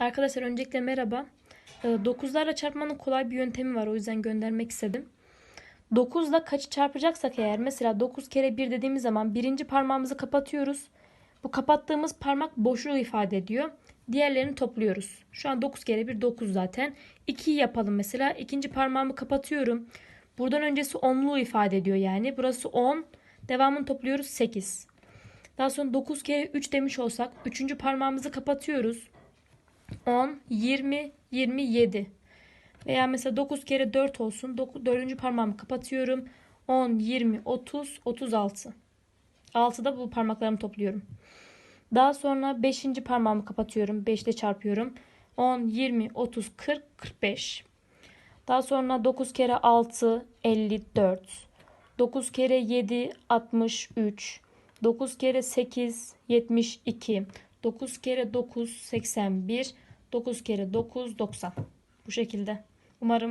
Arkadaşlar öncelikle merhaba. 9'larla çarpmanın kolay bir yöntemi var. O yüzden göndermek istedim. 9 ile kaçı çarpacaksak eğer mesela 9 kere 1 dediğimiz zaman birinci parmağımızı kapatıyoruz. Bu kapattığımız parmak boşluğu ifade ediyor. Diğerlerini topluyoruz. Şu an 9 kere 1 9 zaten. 2'yi yapalım mesela. İkinci parmağımı kapatıyorum. Buradan öncesi 10'luğu ifade ediyor yani. Burası 10. Devamını topluyoruz 8. Daha sonra 9 kere 3 demiş olsak 3. parmağımızı kapatıyoruz. 10, 20, 27. Veya mesela 9 kere 4 olsun. 4. parmağımı kapatıyorum. 10, 20, 30, 36. 6'da bu parmaklarımı topluyorum. Daha sonra 5. parmağımı kapatıyorum. 5 ile çarpıyorum. 10, 20, 30, 40, 45. Daha sonra 9 kere 6, 54. 9 kere 7, 63. 9 kere 8, 72. 9 kere 9, 81. 9 kere 9, 90. Bu şekilde. Umarım